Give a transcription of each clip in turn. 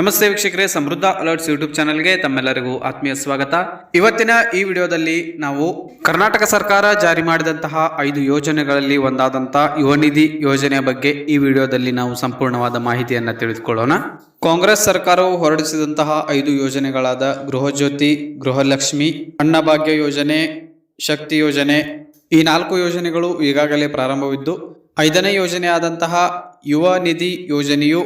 ನಮಸ್ತೆ ವೀಕ್ಷಕರೇ, ಸಮೃದ್ಧ ಅಲರ್ಟ್ಸ್ ಯೂಟ್ಯೂಬ್ ಚಾನಲ್ಗೆ ತಮ್ಮೆಲ್ಲರಿಗೂ ಆತ್ಮೀಯ ಸ್ವಾಗತ. ಇವತ್ತಿನ ಈ ವಿಡಿಯೋದಲ್ಲಿ ನಾವು ಕರ್ನಾಟಕ ಸರ್ಕಾರ ಜಾರಿ ಮಾಡಿದಂತಹ ಐದು ಯೋಜನೆಗಳಲ್ಲಿ ಒಂದಾದಂತಹ ಯುವನಿಧಿ ಯೋಜನೆಯ ಬಗ್ಗೆ ಈ ವಿಡಿಯೋದಲ್ಲಿ ನಾವು ಸಂಪೂರ್ಣವಾದ ಮಾಹಿತಿಯನ್ನು ತಿಳಿದುಕೊಳ್ಳೋಣ. ಕಾಂಗ್ರೆಸ್ ಸರ್ಕಾರವು ಹೊರಡಿಸಿದಂತಹ ಐದು ಯೋಜನೆಗಳಾದ ಗೃಹಜ್ಯೋತಿ, ಗೃಹಲಕ್ಷ್ಮಿ, ಅನ್ನಭಾಗ್ಯ ಯೋಜನೆ, ಶಕ್ತಿ ಯೋಜನೆ, ಈ ನಾಲ್ಕು ಯೋಜನೆಗಳು ಈಗಾಗಲೇ ಪ್ರಾರಂಭವಿದ್ದು, ಐದನೇ ಯೋಜನೆಯಾದಂತಹ ಯುವ ನಿಧಿ ಯೋಜನೆಯು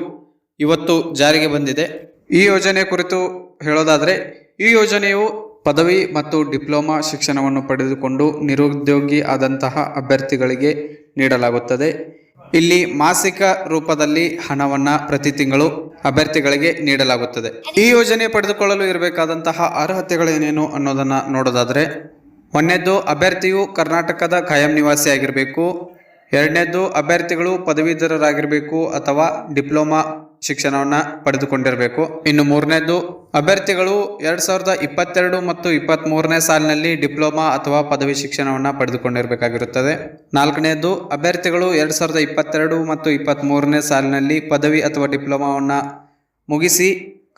ಇವತ್ತು ಜಾರಿಗೆ ಬಂದಿದೆ. ಈ ಯೋಜನೆ ಕುರಿತು ಹೇಳೋದಾದರೆ, ಈ ಯೋಜನೆಯು ಪದವಿ ಮತ್ತು ಡಿಪ್ಲೊಮಾ ಶಿಕ್ಷಣವನ್ನು ಪಡೆದುಕೊಂಡು ನಿರುದ್ಯೋಗಿ ಆದಂತಹ ಅಭ್ಯರ್ಥಿಗಳಿಗೆ ನೀಡಲಾಗುತ್ತದೆ. ಇಲ್ಲಿ ಮಾಸಿಕ ರೂಪದಲ್ಲಿ ಹಣವನ್ನು ಪ್ರತಿ ತಿಂಗಳು ಅಭ್ಯರ್ಥಿಗಳಿಗೆ ನೀಡಲಾಗುತ್ತದೆ. ಈ ಯೋಜನೆ ಪಡೆದುಕೊಳ್ಳಲು ಇರಬೇಕಾದಂತಹ ಅರ್ಹತೆಗಳೇನೇನು ಅನ್ನೋದನ್ನ ನೋಡೋದಾದರೆ, ಒಂದನೇದ್ದು ಅಭ್ಯರ್ಥಿಯು ಕರ್ನಾಟಕದ ಕಾಯಂ ನಿವಾಸಿಯಾಗಿರಬೇಕು ಎರಡನೇದ್ದು ಅಭ್ಯರ್ಥಿಗಳು ಪದವೀಧರರಾಗಿರಬೇಕು ಅಥವಾ ಡಿಪ್ಲೊಮಾ ಶಿಕ್ಷಣವನ್ನು ಪಡೆದುಕೊಂಡಿರಬೇಕು. ಇನ್ನು ಮೂರನೇದು, ಅಭ್ಯರ್ಥಿಗಳು ಎರಡ್ ಸಾವಿರದ ಇಪ್ಪತ್ತೆರಡು ಮತ್ತು ಇಪ್ಪತ್ತ್ ಮೂರನೇ ಸಾಲಿನಲ್ಲಿ ಡಿಪ್ಲೊಮಾ ಅಥವಾ ಪದವಿ ಶಿಕ್ಷಣವನ್ನು ಪಡೆದುಕೊಂಡಿರಬೇಕಾಗಿರುತ್ತದೆ. ನಾಲ್ಕನೇದು, ಅಭ್ಯರ್ಥಿಗಳು ಎರಡ್ ಸಾವಿರದ ಇಪ್ಪತ್ತೆರಡು ಮತ್ತು ಇಪ್ಪತ್ತ್ ಮೂರನೇ ಸಾಲಿನಲ್ಲಿ ಪದವಿ ಅಥವಾ ಡಿಪ್ಲೊಮಾವನ್ನು ಮುಗಿಸಿ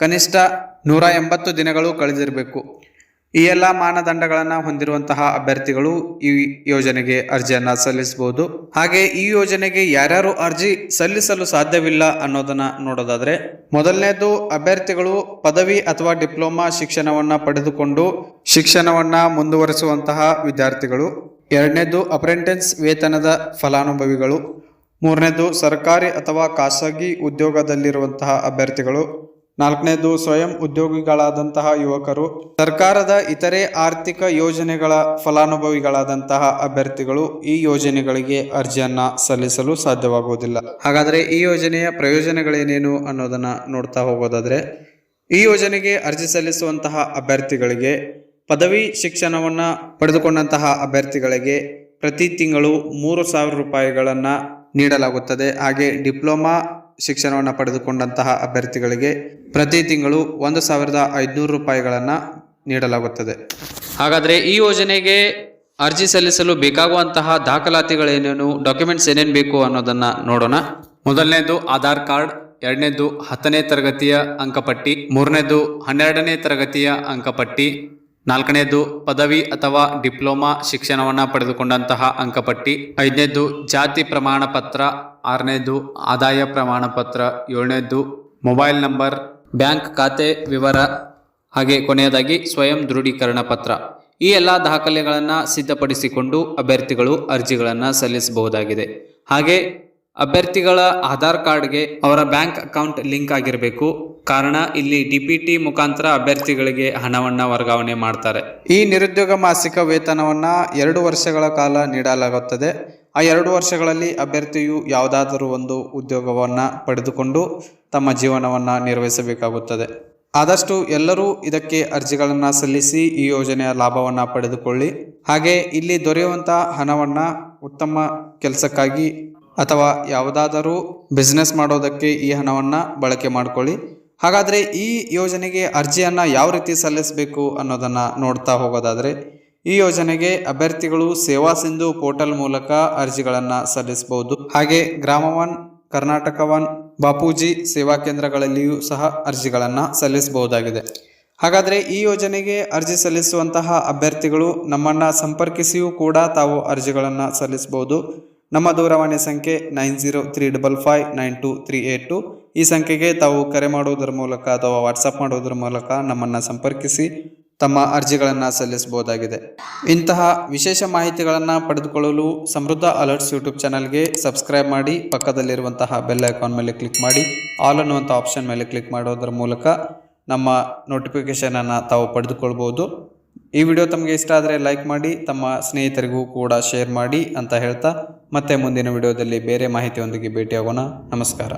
ಕನಿಷ್ಠ ನೂರ ಎಂಬತ್ತು ದಿನಗಳು ಕಳೆದಿರಬೇಕು. ಈ ಎಲ್ಲ ಮಾನದಂಡಗಳನ್ನು ಹೊಂದಿರುವಂತಹ ಅಭ್ಯರ್ಥಿಗಳು ಈ ಯೋಜನೆಗೆ ಅರ್ಜಿಯನ್ನು ಸಲ್ಲಿಸಬಹುದು. ಹಾಗೆ ಈ ಯೋಜನೆಗೆ ಯಾರ್ಯಾರು ಅರ್ಜಿ ಸಲ್ಲಿಸಲು ಸಾಧ್ಯವಿಲ್ಲ ಅನ್ನೋದನ್ನ ನೋಡೋದಾದ್ರೆ, ಮೊದಲನೇದು ಅಭ್ಯರ್ಥಿಗಳು ಪದವಿ ಅಥವಾ ಡಿಪ್ಲೊಮಾ ಶಿಕ್ಷಣವನ್ನ ಪಡೆದುಕೊಂಡು ಶಿಕ್ಷಣವನ್ನ ಮುಂದುವರಿಸುವಂತಹ ವಿದ್ಯಾರ್ಥಿಗಳು. ಎರಡನೇದು ಅಪ್ರೆಂಟೆನ್ಸ್ ವೇತನದ ಫಲಾನುಭವಿಗಳು. ಮೂರನೇದು ಸರ್ಕಾರಿ ಅಥವಾ ಖಾಸಗಿ ಉದ್ಯೋಗದಲ್ಲಿರುವಂತಹ ಅಭ್ಯರ್ಥಿಗಳು. ನಾಲ್ಕನೇದು ಸ್ವಯಂ ಉದ್ಯೋಗಿಗಳಾದಂತಹ ಯುವಕರು, ಸರ್ಕಾರದ ಇತರೆ ಆರ್ಥಿಕ ಯೋಜನೆಗಳ ಫಲಾನುಭವಿಗಳಾದಂತಹ ಅಭ್ಯರ್ಥಿಗಳು ಈ ಯೋಜನೆಗಳಿಗೆ ಅರ್ಜಿಯನ್ನ ಸಲ್ಲಿಸಲು ಸಾಧ್ಯವಾಗುವುದಿಲ್ಲ. ಹಾಗಾದರೆ ಈ ಯೋಜನೆಯ ಪ್ರಯೋಜನಗಳೇನೇನು ಅನ್ನೋದನ್ನ ನೋಡ್ತಾ ಹೋಗೋದಾದ್ರೆ, ಈ ಯೋಜನೆಗೆ ಅರ್ಜಿ ಸಲ್ಲಿಸುವಂತಹ ಅಭ್ಯರ್ಥಿಗಳಿಗೆ, ಪದವಿ ಶಿಕ್ಷಣವನ್ನ ಪಡೆದುಕೊಂಡಂತಹ ಅಭ್ಯರ್ಥಿಗಳಿಗೆ ಪ್ರತಿ ತಿಂಗಳು ಮೂರು ಸಾವಿರ ರೂಪಾಯಿಗಳನ್ನ ನೀಡಲಾಗುತ್ತದೆ. ಹಾಗೆ ಡಿಪ್ಲೊಮಾ ಶಿಕ್ಷಣವನ್ನು ಪಡೆದುಕೊಂಡಂತಹ ಅಭ್ಯರ್ಥಿಗಳಿಗೆ ಪ್ರತಿ ತಿಂಗಳು ಒಂದು ಸಾವಿರದ ಐದುನೂರು ರೂಪಾಯಿಗಳನ್ನು ನೀಡಲಾಗುತ್ತದೆ. ಹಾಗಾದರೆ ಈ ಯೋಜನೆಗೆ ಅರ್ಜಿ ಸಲ್ಲಿಸಲು ಬೇಕಾಗುವಂತಹ ದಾಖಲಾತಿಗಳೇನೇನು, ಡಾಕ್ಯುಮೆಂಟ್ಸ್ ಏನೇನು ಬೇಕು ಅನ್ನೋದನ್ನು ನೋಡೋಣ. ಮೊದಲನೇದು ಆಧಾರ್ ಕಾರ್ಡ್, ಎರಡನೇದು ಹತ್ತನೇ ತರಗತಿಯ ಅಂಕಪಟ್ಟಿ, ಮೂರನೇದು ಹನ್ನೆರಡನೇ ತರಗತಿಯ ಅಂಕಪಟ್ಟಿ, ನಾಲ್ಕನೇದು ಪದವಿ ಅಥವಾ ಡಿಪ್ಲೊಮಾ ಶಿಕ್ಷಣವನ್ನು ಪಡೆದುಕೊಂಡಂತಹ ಅಂಕಪಟ್ಟಿ, ಐದನೇದು ಜಾತಿ ಪ್ರಮಾಣ ಪತ್ರ ಆರನೇದು ಆದಾಯ ಪ್ರಮಾಣ ಪತ್ರ, ಏಳನೇದು ಮೊಬೈಲ್ ನಂಬರ್, ಬ್ಯಾಂಕ್ ಖಾತೆ ವಿವರ, ಹಾಗೆ ಕೊನೆಯದಾಗಿ ಸ್ವಯಂ ದೃಢೀಕರಣ ಪತ್ರ. ಈ ಎಲ್ಲ ದಾಖಲೆಗಳನ್ನು ಸಿದ್ಧಪಡಿಸಿಕೊಂಡು ಅಭ್ಯರ್ಥಿಗಳು ಅರ್ಜಿಗಳನ್ನು ಸಲ್ಲಿಸಬಹುದಾಗಿದೆ. ಹಾಗೆ ಅಭ್ಯರ್ಥಿಗಳ ಆಧಾರ್ ಕಾರ್ಡ್ಗೆ ಅವರ ಬ್ಯಾಂಕ್ ಅಕೌಂಟ್ ಲಿಂಕ್ ಆಗಿರಬೇಕು. ಕಾರಣ, ಇಲ್ಲಿ ಡಿ ಪಿ ಟಿ ಮುಖಾಂತರ ಅಭ್ಯರ್ಥಿಗಳಿಗೆ ಹಣವನ್ನು ವರ್ಗಾವಣೆ ಮಾಡ್ತಾರೆ. ಈ ನಿರುದ್ಯೋಗ ಮಾಸಿಕ ವೇತನವನ್ನು ಎರಡು ವರ್ಷಗಳ ಕಾಲ ನೀಡಲಾಗುತ್ತದೆ. ಆ ಎರಡು ವರ್ಷಗಳಲ್ಲಿ ಅಭ್ಯರ್ಥಿಯು ಯಾವುದಾದರೂ ಒಂದು ಉದ್ಯೋಗವನ್ನು ಪಡೆದುಕೊಂಡು ತಮ್ಮ ಜೀವನವನ್ನು ನಿರ್ವಹಿಸಬೇಕಾಗುತ್ತದೆ. ಆದಷ್ಟು ಎಲ್ಲರೂ ಇದಕ್ಕೆ ಅರ್ಜಿಗಳನ್ನು ಸಲ್ಲಿಸಿ ಈ ಯೋಜನೆಯ ಲಾಭವನ್ನು ಪಡೆದುಕೊಳ್ಳಿ. ಹಾಗೆ ಇಲ್ಲಿ ದೊರೆಯುವಂಥ ಹಣವನ್ನು ಉತ್ತಮ ಕೆಲಸಕ್ಕಾಗಿ ಅಥವಾ ಯಾವುದಾದರೂ ಬಿಸ್ನೆಸ್ ಮಾಡೋದಕ್ಕೆ ಈ ಹಣವನ್ನು ಬಳಕೆ ಮಾಡಿಕೊಳ್ಳಿ. ಹಾಗಾದರೆ ಈ ಯೋಜನೆಗೆ ಅರ್ಜಿಯನ್ನು ಯಾವ ರೀತಿ ಸಲ್ಲಿಸಬೇಕು ಅನ್ನೋದನ್ನು ನೋಡ್ತಾ ಹೋಗೋದಾದರೆ ಈ ಯೋಜನೆಗೆ ಅಭ್ಯರ್ಥಿಗಳು ಸೇವಾ ಸಿಂಧು ಪೋರ್ಟಲ್ ಮೂಲಕ ಅರ್ಜಿಗಳನ್ನು ಸಲ್ಲಿಸಬಹುದು. ಹಾಗೆ ಗ್ರಾಮ ಒನ್ ಕರ್ನಾಟಕ ಒನ್ ಬಾಪೂಜಿ ಸೇವಾ ಕೇಂದ್ರಗಳಲ್ಲಿಯೂ ಸಹ ಅರ್ಜಿಗಳನ್ನು ಸಲ್ಲಿಸಬಹುದಾಗಿದೆ. ಹಾಗಾದರೆ ಈ ಯೋಜನೆಗೆ ಅರ್ಜಿ ಸಲ್ಲಿಸುವಂತಹ ಅಭ್ಯರ್ಥಿಗಳು ನಮ್ಮನ್ನು ಸಂಪರ್ಕಿಸಿಯೂ ಕೂಡ ತಾವು ಅರ್ಜಿಗಳನ್ನು ಸಲ್ಲಿಸಬಹುದು. ನಮ್ಮ ದೂರವಾಣಿ ಸಂಖ್ಯೆ nine zero three double five nine two three eight two. ಈ ಸಂಖ್ಯೆಗೆ ತಾವು ಕರೆ ಮಾಡುವುದರ ಮೂಲಕ ಅಥವಾ ವಾಟ್ಸಪ್ ಮಾಡುವುದರ ಮೂಲಕ ನಮ್ಮನ್ನು ಸಂಪರ್ಕಿಸಿ ತಮ್ಮ ಅರ್ಜಿಗಳನ್ನು ಸಲ್ಲಿಸಬಹುದಾಗಿದೆ. ಇಂತಹ ವಿಶೇಷ ಮಾಹಿತಿಗಳನ್ನು ಪಡೆದುಕೊಳ್ಳಲು ಸಮೃದ್ಧ ಅಲರ್ಟ್ಸ್ ಯೂಟ್ಯೂಬ್ ಚಾನಲ್ಗೆ ಸಬ್ಸ್ಕ್ರೈಬ್ ಮಾಡಿ, ಪಕ್ಕದಲ್ಲಿರುವಂತಹ ಬೆಲ್ ಐಕಾನ್ ಮೇಲೆ ಕ್ಲಿಕ್ ಮಾಡಿ, ಆಲ್ ಅನ್ನುವಂಥ ಆಪ್ಷನ್ ಮೇಲೆ ಕ್ಲಿಕ್ ಮಾಡೋದರ ಮೂಲಕ ನಮ್ಮ ನೋಟಿಫಿಕೇಷನನ್ನು ತಾವು ಪಡೆದುಕೊಳ್ಬೋದು. ಈ ವಿಡಿಯೋ ತಮಗೆ ಇಷ್ಟ ಆದರೆ ಲೈಕ್ ಮಾಡಿ, ತಮ್ಮ ಸ್ನೇಹಿತರಿಗೂ ಕೂಡ ಶೇರ್ ಮಾಡಿ ಅಂತ ಹೇಳ್ತಾ ಮತ್ತೆ ಮುಂದಿನ ವಿಡಿಯೋದಲ್ಲಿ ಬೇರೆ ಮಾಹಿತಿಯೊಂದಿಗೆ ಭೇಟಿಯಾಗೋಣ. ನಮಸ್ಕಾರ.